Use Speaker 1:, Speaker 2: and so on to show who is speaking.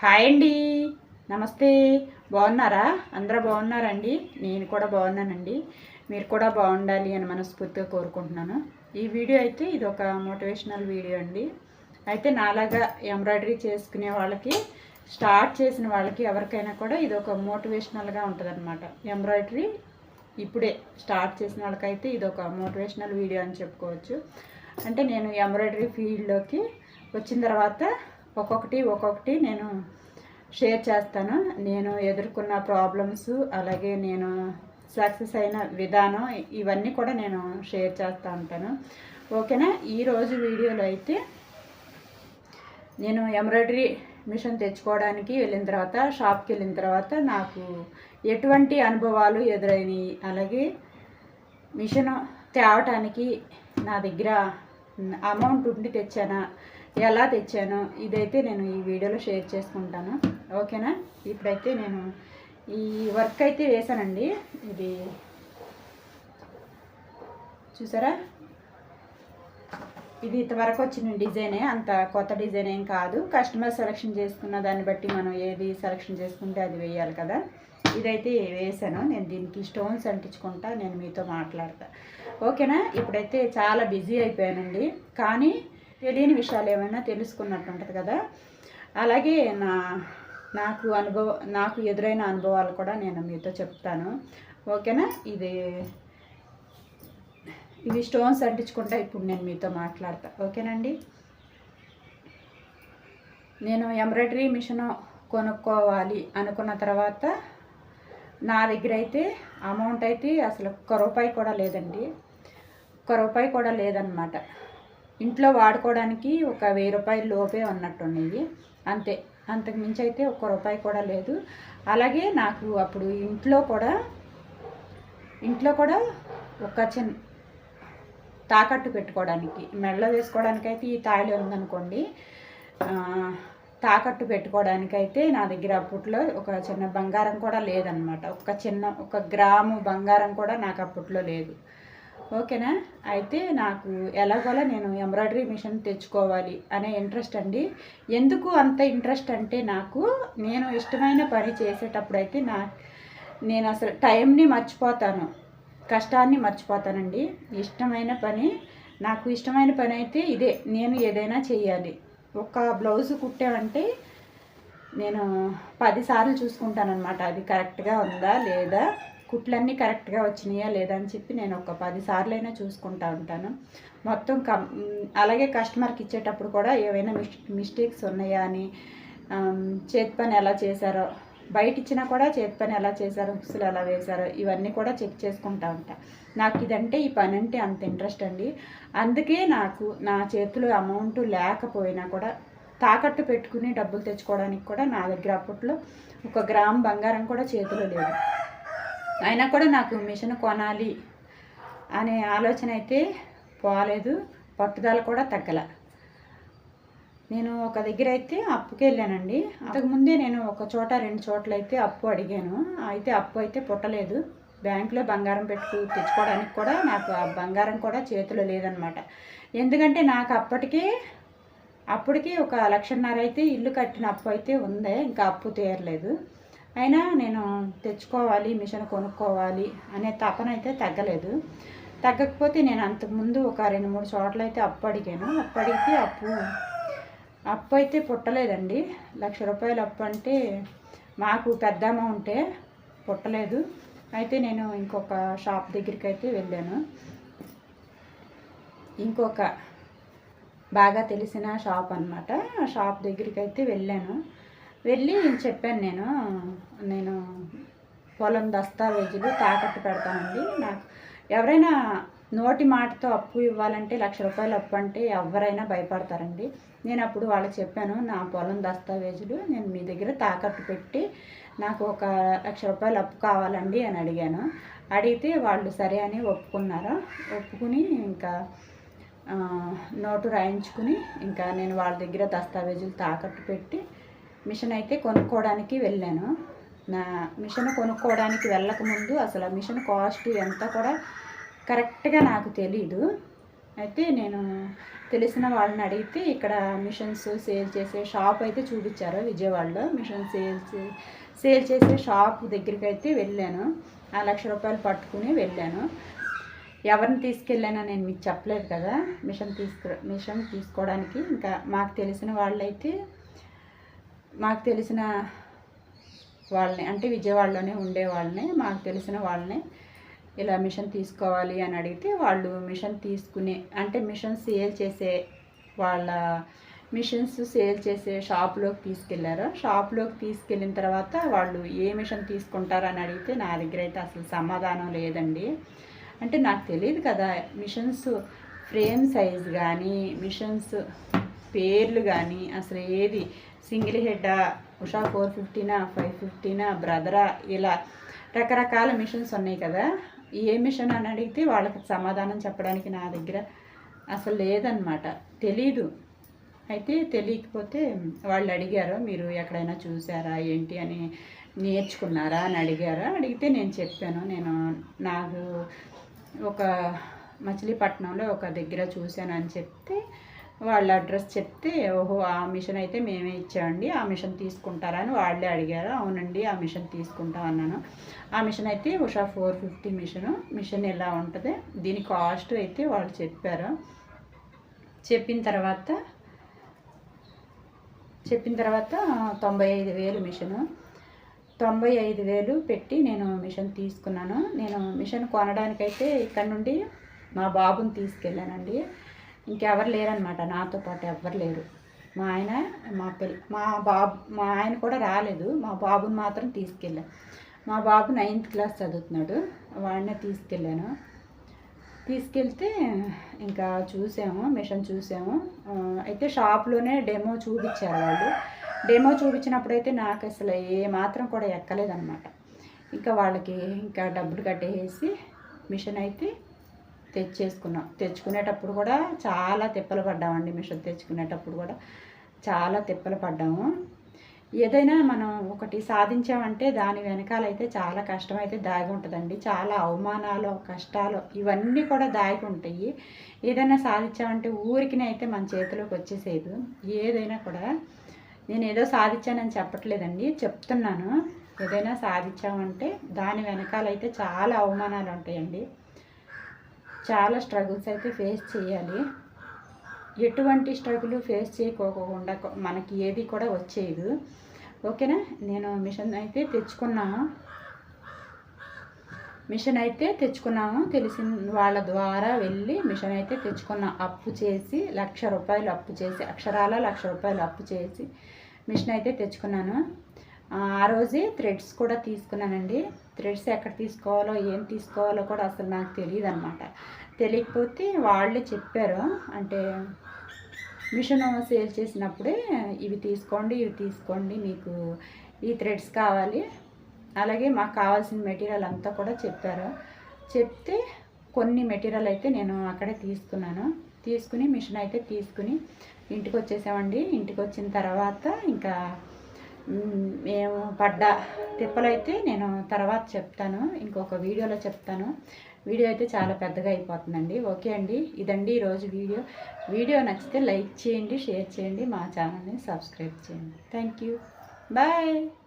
Speaker 1: Hi అండి. నమస్తే. బాగున్నారా? అందరూ బాగున్నారండి? నేను కూడా బాగున్నానండి. మీరు కూడా బాగుండాలి అని మనస్ఫూర్తిగా కోరుకుంటున్నాను. ఈ వీడియో అయితే ఇది ఒక మోటివేషనల్ వీడియో అండి. అయితే నాలాగా ఎంబ్రాయిడరీ చేసుకునే వాళ్ళకి స్టార్ట్ చేసిన వాళ్ళకి ఎవరికైనా కూడా ఇది ఒక మోటివేషనల్గా ఉంటుందన్నమాట. ఎంబ్రాయిడరీ ఇప్పుడే స్టార్ట్ చేసిన వాళ్ళకైతే ఇది ఒక మోటివేషనల్ వీడియో అని చెప్పుకోవచ్చు. అంటే నేను ఎంబ్రాయిడరీ ఫీల్డ్లోకి వచ్చిన తర్వాత ఒక్కొక్కటి ఒక్కొక్కటి నేను షేర్ చేస్తాను. నేను ఎదుర్కొన్న ప్రాబ్లమ్స్ అలాగే నేను సక్సెస్ అయిన విధానం ఇవన్నీ కూడా నేను షేర్ చేస్తూ ఉంటాను. ఓకేనా? ఈరోజు వీడియోలో అయితే నేను ఎంబ్రాయిడరీ మిషన్ తెచ్చుకోవడానికి వెళ్ళిన తర్వాత షాప్కి వెళ్ళిన తర్వాత నాకు ఎటువంటి అనుభవాలు ఎదురైనాయి. అలాగే మిషన్ తేవటానికి నా దగ్గర అమౌంట్ ఉండి తెచ్చానా? ఎలా తెచ్చానో ఇదైతే నేను ఈ వీడియోలో షేర్ చేసుకుంటాను. ఓకేనా? ఇప్పుడైతే నేను ఈ వర్క్ అయితే వేసానండి ఇది చూసారా? ఇది ఇంతవరకు వచ్చిన డిజైనే అంత కొత్త డిజైన్ ఏం కాదు. కస్టమర్ సెలెక్షన్ చేసుకున్న దాన్ని బట్టి మనం ఏది సెలెక్షన్ చేసుకుంటే అది వేయాలి కదా. ఇదైతే వేసాను నేను దీనికి స్టోన్స్ అంటించుకుంటా నేను మీతో మాట్లాడతా. ఓకేనా? ఇప్పుడైతే చాలా బిజీ అయిపోయానండి. కానీ తెలియని విషయాలు ఏమైనా తెలుసుకున్నట్టు ఉంటుంది కదా. అలాగే నా నాకు అనుభవ నాకు ఎదురైన అనుభవాలు కూడా నేను మీతో చెప్తాను. ఓకేనా? ఇది ఇవి స్టోన్స్ అంటించుకుంటా ఇప్పుడు నేను మీతో మాట్లాడతా. ఓకేనండి? నేను ఎంబ్రాయిడరీ మిషన్ కొనుక్కోవాలి అనుకున్న తర్వాత నా దగ్గర అయితే అమౌంట్ అయితే అసలు ఒక్క రూపాయి కూడా లేదండి. ఒక్క రూపాయి కూడా లేదనమాట ఇంట్లో వాడుకోవడానికి ఒక వెయ్యి రూపాయలు లోపే ఉన్నట్టున్నాయి అంతే. అంతకు మించి అయితే ఒక్క రూపాయి కూడా లేదు. అలాగే నాకు అప్పుడు ఇంట్లో కూడా ఇంట్లో కూడా ఒక చిన్న తాకట్టు పెట్టుకోవడానికి మెడలో వేసుకోవడానికి అయితే ఈ తాళి ఉందనుకోండి తాకట్టు పెట్టుకోవడానికైతే నా దగ్గర అప్పట్లో ఒక చిన్న బంగారం కూడా లేదనమాట ఒక చిన్న ఒక గ్రాము బంగారం కూడా నాకు అప్పట్లో లేదు. ఓకేనా? అయితే నాకు ఎలాగోలా నేను ఎంబ్రాయిడరీ మిషన్ తెచ్చుకోవాలి అనే ఇంట్రెస్ట్ అండి. ఎందుకు అంత ఇంట్రెస్ట్ అంటే నాకు నేను ఇష్టమైన పని చేసేటప్పుడు అయితే నా నేను అసలు టైంని మర్చిపోతాను. కష్టాన్ని మర్చిపోతానండి. ఇష్టమైన పని నాకు ఇష్టమైన పని అయితే ఇదే. నేను ఏదైనా చేయాలి ఒక బ్లౌజ్ కుట్టామంటే నేను పదిసార్లు చూసుకుంటానమాట అది కరెక్ట్గా ఉందా లేదా? కుట్లన్నీ కరెక్ట్గా వచ్చినాయా లేదా అని చెప్పి నేను ఒక పది సార్లైనా చూసుకుంటా ఉంటాను. మొత్తం కం అలాగే కస్టమర్కి ఇచ్చేటప్పుడు కూడా ఏవైనా మిస్ మిస్టేక్స్ ఉన్నాయా అని చేతి పని ఎలా చేశారో బయట ఇచ్చినా కూడా చేతి పని ఎలా చేశారో హుక్స్లు ఎలా వేశారో ఇవన్నీ కూడా చెక్ చేసుకుంటా ఉంటా. నాకు ఇదంటే ఈ పని అంటే అంత ఇంట్రెస్ట్ అండి. అందుకే నాకు నా చేతిలో అమౌంట్ లేకపోయినా కూడా తాకట్టు పెట్టుకుని డబ్బులు తెచ్చుకోవడానికి కూడా నా దగ్గర అప్పట్లో ఒక గ్రామ్ బంగారం కూడా చేతిలో లేదు. అయినా కూడా నాకు మిషన్ కొనాలి అనే ఆలోచన అయితే పోలేదు. పట్టుదల కూడా తగ్గల. నేను ఒక దగ్గర అయితే అప్పుకి వెళ్ళానండి. అంతకుముందే నేను ఒక చోట రెండు చోట్ల అయితే అప్పు అడిగాను. అయితే అప్పు అయితే పుట్టలేదు. బ్యాంకులో బంగారం పెట్టుకు తెచ్చుకోవడానికి కూడా నాకు ఆ బంగారం కూడా చేతిలో లేదనమాట ఎందుకంటే నాకు అప్పటికే అప్పటికి ఒక లక్షన్నర అయితే ఇల్లు కట్టిన అప్పు అయితే ఉంది. ఇంకా అప్పు తీరలేదు. అయినా నేను తెచ్చుకోవాలి మిషన్ కొనుక్కోవాలి అనే తపన అయితే తగ్గలేదు. తగ్గకపోతే నేను అంతకుముందు ఒక రెండు మూడు చోట్ల అయితే అప్పు అడిగాను. అప్పు అడిగితే అప్పు అప్పు అయితే పుట్టలేదండి. లక్ష రూపాయలు అప్పు అంటే మాకు పెద్ద అమౌంటే పుట్టలేదు. అయితే నేను ఇంకొక షాప్ దగ్గరికి అయితే వెళ్ళాను. ఇంకొక బాగా తెలిసిన షాప్ అనమాట ఆ షాప్ దగ్గరికి అయితే వెళ్ళాను. వెళ్ళి చెప్పాను నేను. నేను పొలం దస్తావేజులు తాకట్టు పెడతానండి. నాకు ఎవరైనా నోటి మాటతో అప్పు ఇవ్వాలంటే లక్ష రూపాయలు అప్పు అంటే ఎవరైనా భయపడతారండి. నేను అప్పుడు వాళ్ళకి చెప్పాను నా పొలం దస్తావేజులు నేను మీ దగ్గర తాకట్టు పెట్టి నాకు ఒక లక్ష రూపాయలు అప్పు కావాలండి అని అడిగాను. అడిగితే వాళ్ళు సరే అని ఒప్పుకున్నారు. ఒప్పుకుని ఇంకా నోటు రాయించుకుని ఇంకా నేను వాళ్ళ దగ్గర దస్తావేజులు తాకట్టు పెట్టి మిషన్ అయితే కొనుక్కోవడానికి వెళ్ళాను. నా మిషన్ కొనుక్కోవడానికి వెళ్ళకముందు అసలు ఆ మిషన్ కాస్ట్ ఎంత కూడా కరెక్ట్గా నాకు తెలీదు. అయితే నేను తెలిసిన వాళ్ళని అడిగితే ఇక్కడ మిషన్స్ సేల్ చేసే షాప్ అయితే చూపించారు విజయవాడలో. మిషన్ సేల్స్ సేల్ చేసే షాప్ దగ్గరికి అయితే వెళ్ళాను. ఆ లక్ష రూపాయలు పట్టుకుని వెళ్ళాను. ఎవరిని తీసుకెళ్ళానో నేను మీకు చెప్పలేదు కదా. మిషన్ తీసుకు మిషన్ తీసుకోవడానికి. ఇంకా మాకు తెలిసిన వాళ్ళైతే మాకు తెలిసిన వాళ్ళని అంటే విజయవాడలోనే ఉండే వాళ్ళని మాకు తెలిసిన వాళ్ళని ఇలా మిషన్ తీసుకోవాలి అని అడిగితే వాళ్ళు మిషన్ తీసుకునే అంటే మిషన్ సేల్ చేసే వాళ్ళ మిషన్స్ సేల్ చేసే షాప్లోకి తీసుకెళ్ళారు. షాప్లోకి తీసుకెళ్ళిన తర్వాత వాళ్ళు ఏ మిషన్ తీసుకుంటారని అడిగితే నా దగ్గర అయితే అసలు సమాధానం లేదండి. అంటే నాకు తెలియదు కదా మిషన్స్ ఫ్రేమ్ సైజ్ కానీ మిషన్స్ పేర్లు కానీ అసలు ఏది సింగిల్ హెడ్డా ఉషా ఫోర్ ఫిఫ్టీనా ఫైవ్ ఫిఫ్టీనా బ్రదరా ఇలా రకరకాల మిషన్స్ ఉన్నాయి కదా. ఏ మిషన్ అని అడిగితే వాళ్ళకి సమాధానం చెప్పడానికి నా దగ్గర అసలు లేదనమాట తెలీదు. అయితే తెలియకపోతే వాళ్ళు అడిగారు మీరు ఎక్కడైనా చూసారా ఏంటి అని నేర్చుకున్నారా అని అడిగారా. అడిగితే నేను చెప్పాను నేను నాకు ఒక మచిలీపట్నంలో ఒక దగ్గర చూశాను అని చెప్తే వాళ్ళ అడ్రస్ చెప్తే ఓహో ఆ మిషన్ అయితే మేమే ఇచ్చామండి ఆ మిషన్ తీసుకుంటారా అని వాళ్ళే అడిగారు. అవునండి ఆ మిషన్ తీసుకుంటాం అన్నాను. ఆ మిషన్ అయితే Usha four fifty machine. Machine ఎలా ఉంటుంది? దీని కాస్ట్ అయితే వాళ్ళు చెప్పారు. చెప్పిన తర్వాత చెప్పిన తర్వాత తొంభై ఐదు వేలు మిషను. తొంభై ఐదు వేలు పెట్టి నేను మిషన్ తీసుకున్నాను. నేను మిషన్ కొనడానికైతే ఇక్కడ నుండి మా బాబుని తీసుకెళ్ళానండి. ఇంకెవరు లేరనమాట నాతో పాటు ఎవ్వరు లేరు. మా ఆయన మా పిల్ల మా బాబు మా ఆయన కూడా రాలేదు. మా బాబుని మాత్రం తీసుకెళ్ళా. మా బాబు నైన్త్ క్లాస్ చదువుతున్నాడు. వాడినే తీసుకెళ్ళాను. తీసుకెళ్తే ఇంకా చూసాము మిషన్ చూసాము. అయితే షాప్లోనే డెమో చూపించారు వాళ్ళు. డెమో చూపించినప్పుడైతే నాకు అసలు ఏ మాత్రం కూడా ఎక్కలేదన్నమాట. ఇంకా వాళ్ళకి ఇంకా డబ్బులు కట్టేసి మిషన్ అయితే తెచ్చేసుకున్నాం. తెచ్చుకునేటప్పుడు కూడా చాలా తిప్పలు పడ్డామండి మిషన్ తెచ్చుకునేటప్పుడు కూడా. చాలా తిప్పలు పడ్డాము. ఏదైనా మనం ఒకటి సాధించామంటే దాని వెనకాలైతే చాలా కష్టం అయితే దాగి ఉంటుందండి. చాలా అవమానాలు కష్టాలు ఇవన్నీ కూడా దాగి ఉంటాయి. ఏదైనా సాధించామంటే ఊరికినైతే మన చేతిలోకి వచ్చేసేది ఏదైనా కూడా నేను ఏదో సాధించానని చెప్పట్లేదండి. చెప్తున్నాను. ఏదైనా సాధించామంటే దాని వెనకాలైతే చాలా అవమానాలు ఉంటాయండి. చాలా స్ట్రగుల్స్ అయితే ఫేస్ చేయాలి. ఎటువంటి స్ట్రగుల్ ఫేస్ చేయకోకుండా మనకి ఏది కూడా వచ్చేది ఓకేనా నేను మిషన్ అయితే తెచ్చుకున్నాను. మిషన్ అయితే తెచ్చుకున్నాము తెలిసిన వాళ్ళ ద్వారా వెళ్ళి మిషన్ అయితే తెచ్చుకున్నాం. అప్పు చేసి లక్ష రూపాయలు అప్పు చేసి అక్షరాల లక్ష రూపాయలు అప్పు చేసి మిషన్ అయితే తెచ్చుకున్నాను. ఆ రోజే థ్రెడ్స్ కూడా తీసుకున్నానండి. థ్రెడ్స్ ఎక్కడ తీసుకోవాలో ఏం తీసుకోవాలో కూడా అసలు నాకు తెలియదు అనమాట తెలియకపోతే వాళ్ళే చెప్పారు. అంటే మిషన్ సేల్ చేసినప్పుడే ఇవి తీసుకోండి ఇవి తీసుకోండి మీకు ఈ థ్రెడ్స్ కావాలి. అలాగే మాకు కావాల్సిన మెటీరియల్ అంతా కూడా చెప్పారు. చెప్తే కొన్ని మెటీరియల్ అయితే నేను అక్కడే తీసుకున్నాను. తీసుకుని మిషన్ అయితే తీసుకుని ఇంటికి వచ్చేసామండి. ఇంటికి వచ్చిన తర్వాత ఇంకా మేము. పడ్డ తిప్పలైతే నేను తర్వాత చెప్తాను. ఇంకొక వీడియోలో చెప్తాను. వీడియో అయితే చాలా పెద్దగా అయిపోతుందండి. ఓకే అండి. ఇదండి ఈరోజు వీడియో. వీడియో నచ్చితే లైక్ చేయండి షేర్ చేయండి మా ఛానల్ని సబ్స్క్రైబ్ చేయండి. Thank you. బాయ్.